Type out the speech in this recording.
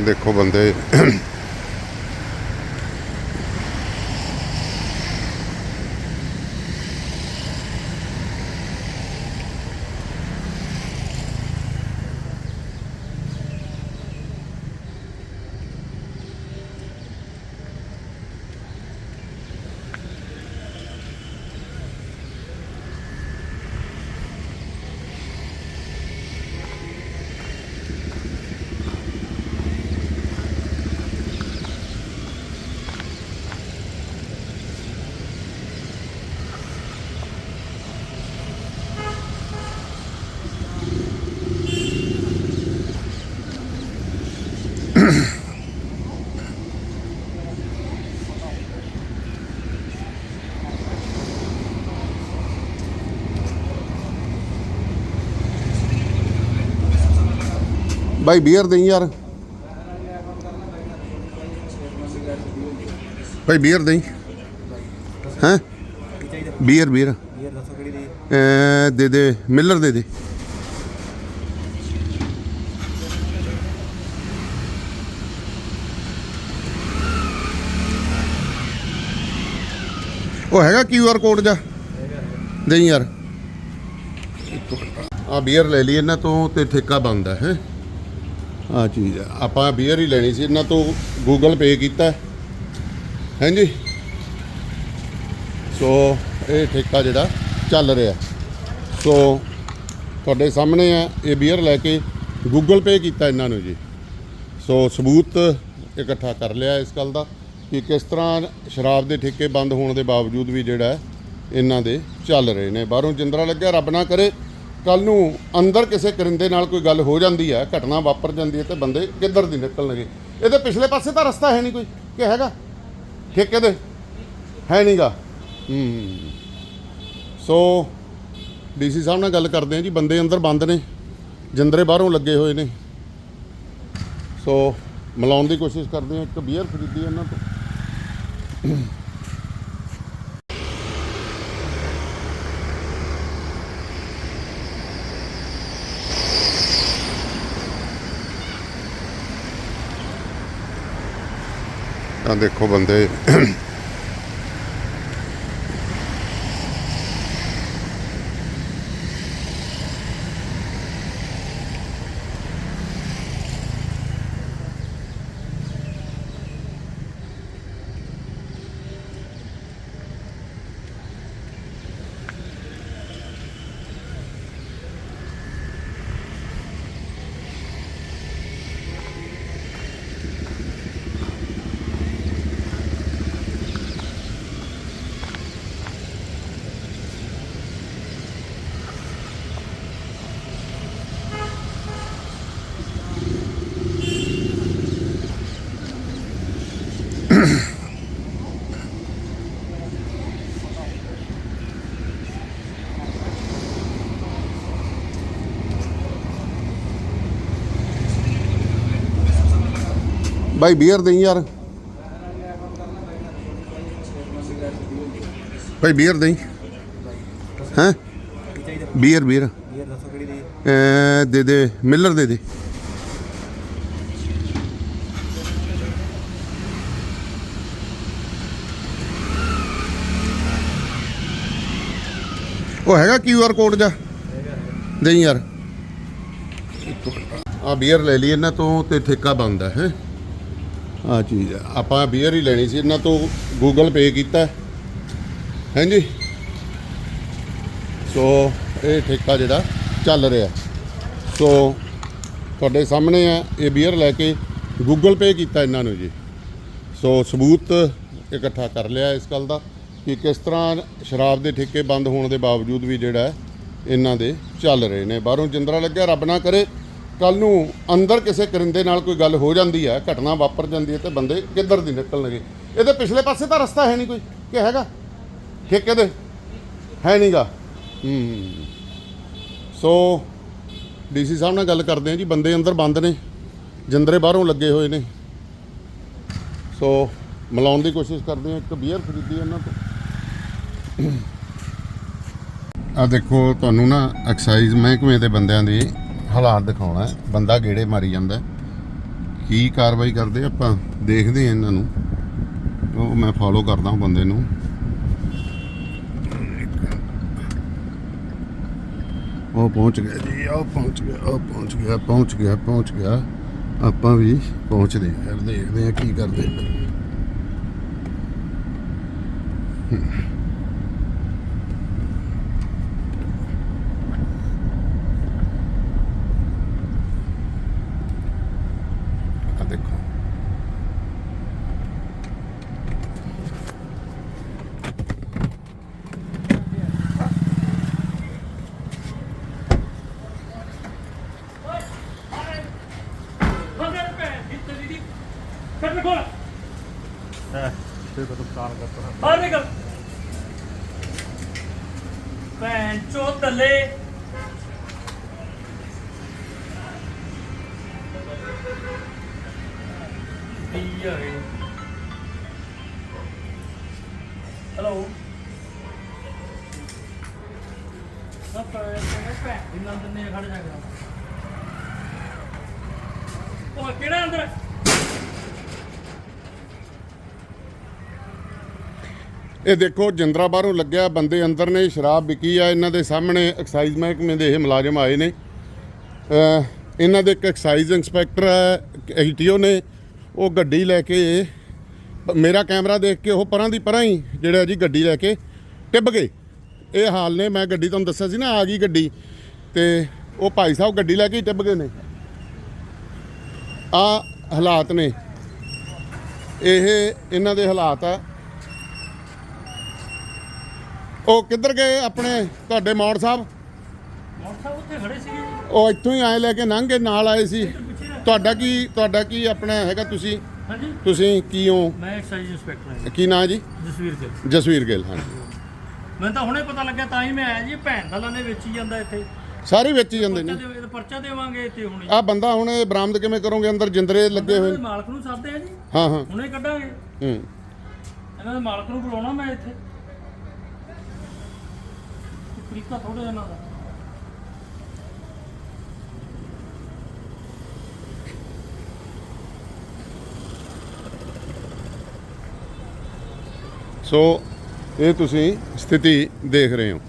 ਦੇਖੋ ਬੰਦੇ ਬਾਈ ਬੀਅਰ ਦੇਈ ਯਾਰ। ਬਾਈ ਬੀਅਰ ਦੇਈ। ਹੈ? Beer beer. ਇਹ ਦੱਸੋ ਕਿਹੜੀ ਦੀ ਅਹ ਦੇ ਦੇ ਮਿਲਰ ਦੇ ਦੇ। ਉਹ ਹੈਗਾ ਕਿਊ ਆਰ ਕੋਡ ਜਾਂ। ਦੇਈ ਯਾਰ। ਆ ਬੀਅਰ ਲੈ ਲਈ ਇਹਨਾਂ ਤੋਂ ਤੇ ਠੇਕਾ ਬੰਦਾ ਹੈ? ਆ ਚੀਜ਼ ਆ। ਆਪਾਂ ਬੀਅਰ ਹੀ ਲੈਣੀ ਸੀ, ਇਹਨਾਂ ਤੋਂ ਗੂਗਲ ਪੇ ਕੀਤਾ। ਹਾਂਜੀ। ਸੋ ਇਹ ਠੇਕਾ ਜਿਹੜਾ ਚੱਲ ਰਿਹਾ। ਸੋ ਤੁਹਾਡੇ ਸਾਹਮਣੇ ਆ, ਇਹ ਬੀਅਰ ਲੈ ਕੇ ਗੂਗਲ ਪੇ ਕੀਤਾ ਇਹਨਾਂ ਨੂੰ ਜੀ। ਸੋ ਸਬੂਤ ਇਕੱਠਾ ਕਰ ਲਿਆ ਇਸ ਗੱਲ ਦਾ ਕਿ ਕਿਸ ਤਰ੍ਹਾਂ ਸ਼ਰਾਬ ਦੇ ਠੇਕੇ ਬੰਦ ਹੋਣ ਦੇ ਬਾਵਜੂਦ ਵੀ ਜਿਹੜਾ ਇਹਨਾਂ ਦੇ ਚੱਲ ਰਹੇ ਨੇ। ਬਾਹਰੋਂ ਜਿੰਦਰਾ ਲੱਗਿਆ, ਰੱਬ ਨਾ ਕਰੇ। ਕੱਲ ਨੂੰ ਅੰਦਰ ਕਿਸੇ ਕਰਿੰਦੇ ਨਾਲ ਕੋਈ ਗੱਲ ਹੋ ਜਾਂਦੀ ਹੈ, ਘਟਨਾ ਵਾਪਰ ਜਾਂਦੀ ਹੈ ਤੇ ਬੰਦੇ ਕਿੱਧਰ ਦੀ ਨਿਕਲਣਗੇ? ਇਹਦੇ ਪਿਛਲੇ ਪਾਸੇ ਤਾਂ ਰਸਤਾ ਹੈ ਨਹੀਂ ਕੋਈ। ਕਿ ਹੈਗਾ? ਠੇਕੇ ਦੇ ਹੈ ਨਹੀਂਗਾ ਹੂੰ। ਸੋ ਡੀਸੀ ਸਾਹਿਬ ਨਾਲ ਗੱਲ ਕਰਦੇ ਆ ਜੀ, ਬੰਦੇ ਅੰਦਰ ਬੰਦ ਨੇ, ਜਿੰਦਰੇ ਬਾਹਰੋਂ ਲੱਗੇ ਹੋਏ ਨੇ। ਸੋ ਮਿਲਾਉਣ ਦੀ ਕੋਸ਼ਿਸ਼ ਕਰਦੇ ਆ ਇੱਕ ਬੀਅਰ ਖਰੀਦੀ ਇਹਨਾਂ ਤੋਂ। ਆ ਦੇਖੋ ਬੰਦੇ ਬਾਈ ਬੀਅਰ ਦੇਈ ਯਾਰ। ਬਾਈ ਬੀਅਰ ਦੇਈ। ਹੈ? Beer beer. ਦੇ ਦੇ, ਮਿਲਰ ਦੇ ਦੇ। ਉਹ ਹੈਗਾ ਕਿਊ ਆਰ ਕੋਡ ਜਾ ਦੇਈ ਯਾਰ। ਆ ਬੀਅਰ ਲੈ ਲਈ ਇਹਨਾਂ ਤੋਂ ਤੇ ਠੇਕਾ ਬੰਦਾ ਹੈ? ਆ ਚੀਜ਼ ਆ। ਆਪਾਂ ਬੀਅਰ ਹੀ ਲੈਣੀ ਸੀ ਇਹਨਾਂ ਤੋਂ ਗੂਗਲ ਪੇ ਕੀਤਾ। ਹਾਂਜੀ। ਸੋ ਇਹ ਠੇਕਾ ਜਿਹੜਾ ਚੱਲ ਰਿਹਾ। ਸੋ ਤੁਹਾਡੇ ਸਾਹਮਣੇ ਆ ਇਹ ਬੀਅਰ ਲੈ ਕੇ ਗੂਗਲ ਪੇ ਕੀਤਾ ਇਹਨਾਂ ਨੂੰ ਜੀ। ਸੋ ਸਬੂਤ ਇਕੱਠਾ ਕਰ ਲਿਆ ਇਸ ਗੱਲ ਦਾ ਕਿ ਕਿਸ ਤਰ੍ਹਾਂ ਸ਼ਰਾਬ ਦੇ ਠੇਕੇ ਬੰਦ ਹੋਣ ਦੇ ਬਾਵਜੂਦ ਵੀ ਜਿਹੜਾ ਹੈ, ਇਹਨਾਂ ਦੇ ਚੱਲ ਰਹੇ ਨੇ। ਬਾਹਰੋਂ ਜਿੰਦਰਾ ਲੱਗਿਆ ਰੱਬ ਨਾ ਕਰੇ। ਕੱਲ ਨੂੰ ਅੰਦਰ ਕਿਸੇ ਕਰਿੰਦੇ ਨਾਲ ਕੋਈ ਗੱਲ ਹੋ ਜਾਂਦੀ ਹੈ, ਘਟਨਾ ਵਾਪਰ ਜਾਂਦੀ ਹੈ ਤੇ ਬੰਦੇ ਕਿੱਧਰ ਦੀ ਨਿਕਲਣਗੇ? ਇਹਦੇ ਪਿਛਲੇ ਪਾਸੇ ਤਾਂ ਰਸਤਾ ਹੈ ਨਹੀਂ ਕੋਈ, ਕਿ ਹੈਗਾ? ਠੇਕੇ ਦੇ ਹੈ ਨਹੀਂਗਾ। ਹੂੰ। ਸੋ ਡੀਸੀ ਸਾਹਿਬ ਨਾਲ ਗੱਲ ਕਰਦੇ ਆ ਜੀ, ਬੰਦੇ ਅੰਦਰ ਬੰਦ ਨੇ, ਜਿੰਦਰੇ ਬਾਹਰੋਂ ਲੱਗੇ ਹੋਏ ਨੇ। ਸੋ ਮਿਲਾਉਣ ਦੀ ਕੋਸ਼ਿਸ਼ ਕਰਦੇ ਆ ਇੱਕ ਬੀਅਰ ਖਰੀਦੀ ਇਹਨਾਂ ਤੋਂ। ਆ ਦੇਖੋ, ਤੁਹਾਨੂੰ ਨਾ ਐਕਸਾਈਜ਼ ਮਹਿਕਮੇ ਦੇ ਬੰਦਿਆਂ ਦੀ ਹਾਲਾਤ ਦਿਖਾਉਣਾ ਹੈ। ਬੰਦਾ ਗੇੜੇ ਮਾਰੀ ਜਾਂਦਾ ਕੀ ਕਾਰਵਾਈ ਕਰਦੇ ਆਪਾਂ ਦੇਖਦੇ ਆ ਇਹਨਾਂ ਨੂੰ। ਉਹ ਮੈਂ ਫਾਲੋ ਕਰਦਾ ਹਾਂ ਬੰਦੇ ਨੂੰ। ਉਹ ਪਹੁੰਚ ਗਿਆ ਜੀ, ਉਹ ਪਹੁੰਚ ਗਿਆ, ਉਹ ਪਹੁੰਚ ਗਿਆ ਪਹੁੰਚ ਗਿਆ ਪਹੁੰਚ ਗਿਆ। ਆਪਾਂ ਵੀ ਪਹੁੰਚਦੇ ਹਾਂ ਯਾਰ ਦੇਖਦੇ ਆ ਕੀ ਕਰਦੇ ਆ ਦੇਖੋ ਮਗਰ ਭੈਣ ਦੀ ਤੇਰੀ ਦੀ ਕੱਟ ਖੋਲ ਤੇ ਕਦੋਂ ਕਾਰ ਕਰਤਾ ਬਾਹਰ ਨਿਕਲ ਭੈਣ ਚੋ ਤਲੇ। ਹੈਲੋ। ਨਾ ਭੈਣ ਭੈਣ ਦੀ ਨੰਦ ਨੇ ਖੜ ਜਾ ਕੇ ਉਹ ਕਿਹੜਾ ਅੰਦਰ ਇਹ ਦੇਖੋ, ਜਿੰਦਰਾ ਬਾਹਰੋਂ ਲੱਗਿਆ, ਬੰਦੇ ਅੰਦਰ ਨੇ, ਸ਼ਰਾਬ ਵਿਕੀ ਆ, ਇਹਨਾਂ ਦੇ ਸਾਹਮਣੇ ਐਕਸਾਈਜ਼ ਮਹਿਕਮੇ ਦੇ ਇਹ ਮੁਲਾਜ਼ਮ ਆਏ ਨੇ। ਇਹਨਾਂ ਦੇ ਇੱਕ ਐਕਸਾਈਜ਼ ਇੰਸਪੈਕਟਰ ਐਟੀਓ ਨੇ, ਉਹ ਗੱਡੀ ਲੈ ਕੇ, ਮੇਰਾ ਕੈਮਰਾ ਦੇਖ ਕੇ ਉਹ ਪਰਾਂ ਦੀ ਪਰਾਂ ਹੀ ਜਿਹੜਾ ਜੀ ਗੱਡੀ ਲੈ ਕੇ ਟਿੱਬ ਗਏ। ਇਹ ਹਾਲ ਨੇ, ਮੈਂ ਗੱਡੀ ਤੁਹਾਨੂੰ ਦੱਸਿਆ ਸੀ ਨਾ, ਆ ਗਈ ਗੱਡੀ। ਤੇ ਉਹ ਭਾਈ ਸਾਹਿਬ ਗੱਡੀ ਲੈ ਕੇ ਹੀ ਟਿੱਬ ਗਏ ਨੇ। ਆ ਹਾਲਾਤ ਨੇ। ਇਹ, ਇਹਨਾਂ ਦੇ ਹਾਲਾਤ ਆ। ਉਹ ਕਿੱਧਰ ਗਏ ਆਪਣੇ ਤੁਹਾਡੇ ਮੌੜ ਸਾਹਿਬ? ਮੋਟਰਸਾਈਕਲ ਉੱਥੇ ਖੜੇ ਸੀਗੇ ਜੀ। ਉਹ ਇੱਥੋਂ ਹੀ ਆਏ ਲੈ ਕੇ ਲੰਘ ਕੇ ਨਾਲ ਆਏ ਸੀ। ਤੁਹਾਡਾ ਕੀ ਤੁਹਾਡਾ ਕੀ ਆਪਣਾ ਹੈਗਾ ਤੁਸੀਂ? ਹਾਂਜੀ। ਤੁਸੀਂ ਕੀ ਹੋ? ਮੈਂ ਐਕਸਾਈਜ਼ ਇੰਸਪੈਕਟਰ ਹਾਂ ਕੀ ਨਾਂ ਜੀ? ਜਸਵੀਰ ਜੀ ਜਸਵੀਰ ਗਿੱਲ ਹਾਂਜੀ। ਮੈਨੂੰ ਤਾਂ ਹੁਣੇ ਪਤਾ ਲੱਗਿਆ ਤਾਂ ਹੀ ਮੈਂ ਆਇਆ ਜੀ ਭੈਣ ਦਾ ਲਾਨੇ ਵੇਚੀ ਜਾਂਦਾ ਇੱਥੇ। ਸਾਰੇ ਵਿੱਚ ਹੀ ਜਾਂਦੇ ਪਰਚਾ ਨੇ। ਦੇ ਪਰਚਾ ਦੇਵਾਂਗੇ ਤੇ ਹੁਣੇ ਆ ਬੰਦਾ ਹੁਣ ਇਹ ਬਰਾਮਦ ਕਿਵੇਂ ਕਰੋਗੇ? ਅੰਦਰ ਜਿੰਦਰੇ ਲੱਗੇ ਹੋਏ ਇਹਨਾਂ ਨੇ। ਦੇ ਮਾਲਕ ਨੂੰ ਸਾਦੇ ਆ ਜੀ। ਹਾਂ ਹਾਂ। ਹੁਣੇ ਕੱਢਾਂਗੇ। ਹੂੰ। ਇਹਨਾਂ ਦੇ ਮਾਲਕ ਨੂੰ ਬੁਲਾਉਣਾ ਮੈਂ ਇੱਥੇ। ਤਰੀਕਾ ਥੋੜਾ ਇਹਨਾਂ ਦਾ। ਸੋ ਇਹ ਤੁਸੀਂ ਸਥਿਤੀ ਦੇਖ ਰਹੇ ਹੋ।